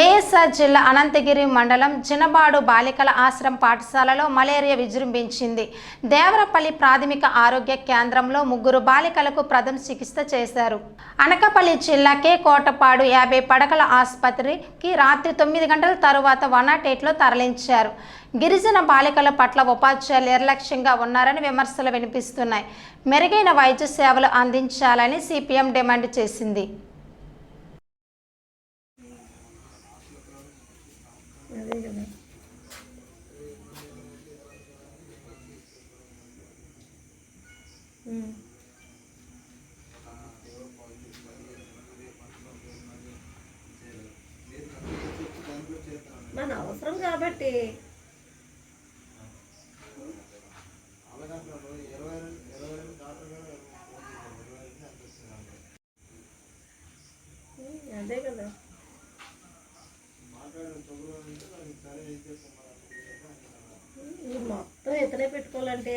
ASR జిల్లా అనంతగిరి మండలం చినబాడు బాలికల ఆశ్రమ పాఠశాలలో మలేరియా విజృంభించింది. దేవరపల్లి ప్రాథమిక ఆరోగ్య కేంద్రంలో ముగ్గురు బాలికలకు ప్రథమ చికిత్స చేశారు. అనకపల్లి జిల్లా కే కోటపాడు యాభై పడకల ఆసుపత్రికి రాత్రి తొమ్మిది గంటల తరువాత వన్ నాట్ ఎయిట్లో తరలించారు. గిరిజన బాలికల పట్ల ఉపాధ్యాయులు నిర్లక్ష్యంగా ఉన్నారని విమర్శలు వినిపిస్తున్నాయి. మెరుగైన వైద్య సేవలు అందించాలని సిపిఎం డిమాండ్ చేసింది. అదే కదా. మన అవసరం కాబట్టి. అదే కదా. ఉమ్, పెట్టుకోవాలంటే